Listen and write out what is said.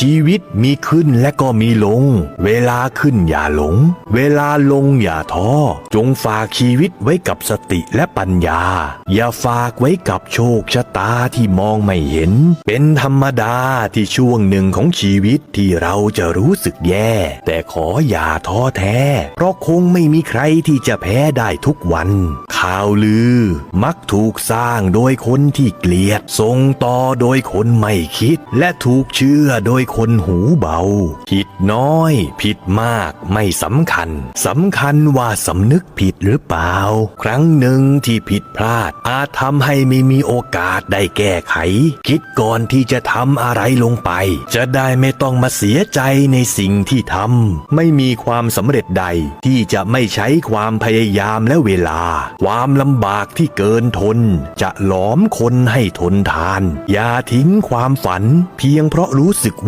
ชีวิตมีขึ้นและก็มีลง เวลาขึ้นอย่าหลง เวลาลงอย่าท้อ จงฝากชีวิตไว้กับสติและปัญญา อย่าฝากไว้กับโชคชะตาที่มองไม่เห็น เป็นธรรมดาที่ช่วงหนึ่งของชีวิตที่เราจะรู้สึกแย่ แต่ขออย่าท้อแท้ เพราะคงไม่มีใครที่จะแพ้ได้ทุกวัน ข่าวลือ มักถูกสร้างโดยคนที่เกลียดส่งต่อโดยคนไม่คิด และถูกเชื่อโดยคนหูเบา ผิดน้อย ผิดมากไม่สำคัญสำคัญว่าสำนึกผิดหรือเปล่า ครั้งหนึ่งที่ผิดพลาด อาจทำให้ไม่มีโอกาสได้แก้ไข คิดก่อนที่จะทำอะไรลงไป จะได้ไม่ต้องมาเสียใจในสิ่งที่ทำไม่มีความสำเร็จใดที่จะไม่ใช้ความพยายามและเวลาความลำบากที่เกินทน จะหลอมคนให้ทนทาน อย่าทิ้งความฝันเพียงเพราะรู้สึกว่า